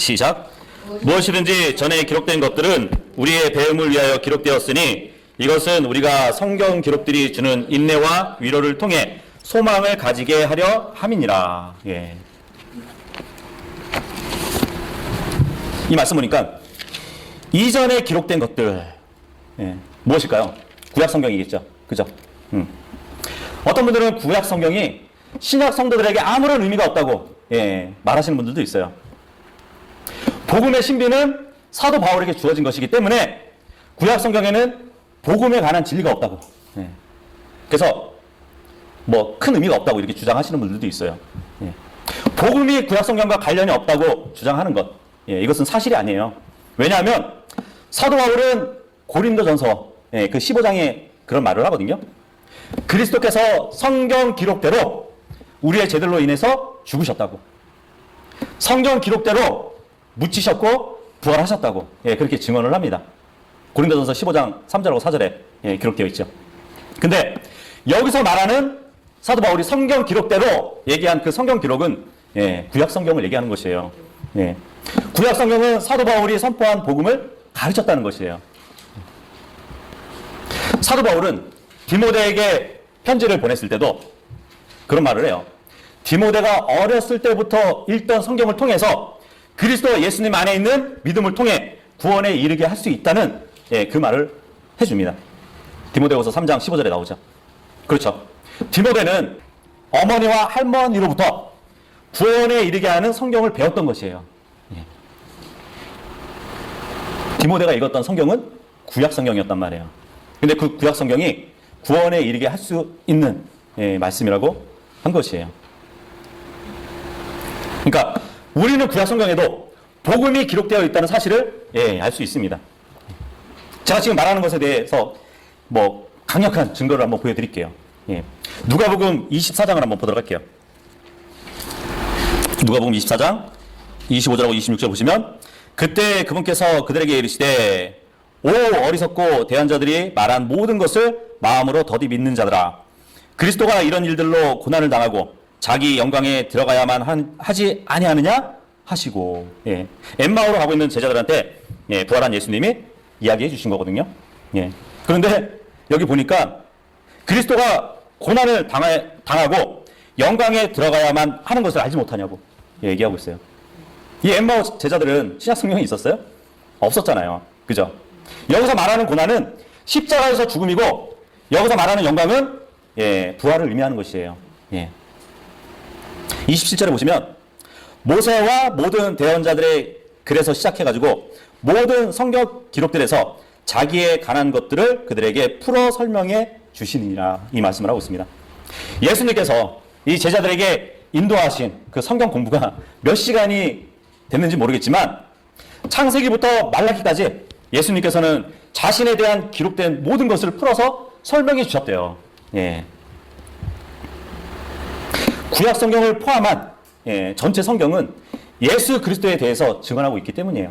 시작. 무엇이든지 전에 기록된 것들은 우리의 배움을 위하여 기록되었으니 이것은 우리가 성경 기록들이 주는 인내와 위로를 통해 소망을 가지게 하려 함이니라. 예. 이 말씀 보니까 이전에 기록된 것들 예. 무엇일까요? 구약 성경이겠죠. 그죠? 음. 어떤 분들은 구약 성경이 신약 성도들에게 아무런 의미가 없다고 예, 말하시는 분들도 있어요. 복음의 신비는 사도 바울에게 주어진 것이기 때문에 구약 성경에는 복음에 관한 진리가 없다고. 예. 그래서 뭐 큰 의미가 없다고 이렇게 주장하시는 분들도 있어요. 예. 복음이 구약 성경과 관련이 없다고 주장하는 것. 예, 이것은 사실이 아니에요. 왜냐하면 사도 바울은 고린도전서 예, 그 15장에 그런 말을 하거든요. 그리스도께서 성경 기록대로 우리의 죄들로 인해서 죽으셨다고. 성경 기록대로 묻히셨고 부활하셨다고. 예, 그렇게 증언을 합니다. 고린도전서 15장 3절하고 4절에 예, 기록되어 있죠. 근데 여기서 말하는 사도 바울이 성경 기록대로 얘기한 그 성경 기록은 예, 구약 성경을 얘기하는 것이에요. 예. 구약 성경은 사도 바울이 선포한 복음을 가르쳤다는 것이에요. 사도 바울은 디모데에게 편지를 보냈을 때도 그런 말을 해요. 디모데가 어렸을 때부터 읽던 성경을 통해서 그리스도 예수님 안에 있는 믿음을 통해 구원에 이르게 할 수 있다는 예, 그 말을 해줍니다. 디모데후서 3장 15절에 나오죠. 그렇죠. 디모데는 어머니와 할머니로부터 구원에 이르게 하는 성경을 배웠던 것이에요. 예. 디모데가 읽었던 성경은 구약 성경이었단 말이에요. 근데 그 구약 성경이 구원에 이르게 할 수 있는 예, 말씀이라고 한 것이에요. 그러니까 우리는 구약 성경에도 복음이 기록되어 있다는 사실을 예, 알 수 있습니다. 제가 지금 말하는 것에 대해서 뭐 강력한 증거를 한번 보여드릴게요. 예. 누가복음 24장을 한번 보도록 할게요. 누가복음 24장 25절하고 26절 보시면 그때 그분께서 그들에게 이르시되 오 어리석고 대한 자들이 말한 모든 것을 마음으로 더디 믿는 자들아 그리스도가 이런 일들로 고난을 당하고 자기 영광에 들어가야만 한- 하지 아니하느냐 하시고 예. 엠마오로 가고 있는 제자들한테 예, 부활한 예수님이 이야기해 주신 거거든요. 예. 그런데 여기 보니까 그리스도가 고난을 당하, 당하고 영광에 들어가야만 하는 것을 알지 못하냐고 얘기하고 있어요. 이 엠마오 제자들은 신약 성경이 있었어요? 없었잖아요. 그죠? 여기서 말하는 고난은 십자가에서 죽음이고 여기서 말하는 영광은 예, 부활을 의미하는 것이에요. 예. 27절에 보시면 모세와 모든 대언자들의 글에서 시작해가지고 모든 성경 기록들에서 자기의 관한 것들을 그들에게 풀어 설명해 주시니라 이 말씀을 하고 있습니다. 예수님께서 이 제자들에게 인도하신 그 성경 공부가 몇 시간이 됐는지 모르겠지만 창세기부터 말라기까지 예수님께서는 자신에 대한 기록된 모든 것을 풀어서 설명해 주셨대요. 예. 구약 성경을 포함한 예, 전체 성경은 예수 그리스도에 대해서 증언하고 있기 때문이에요.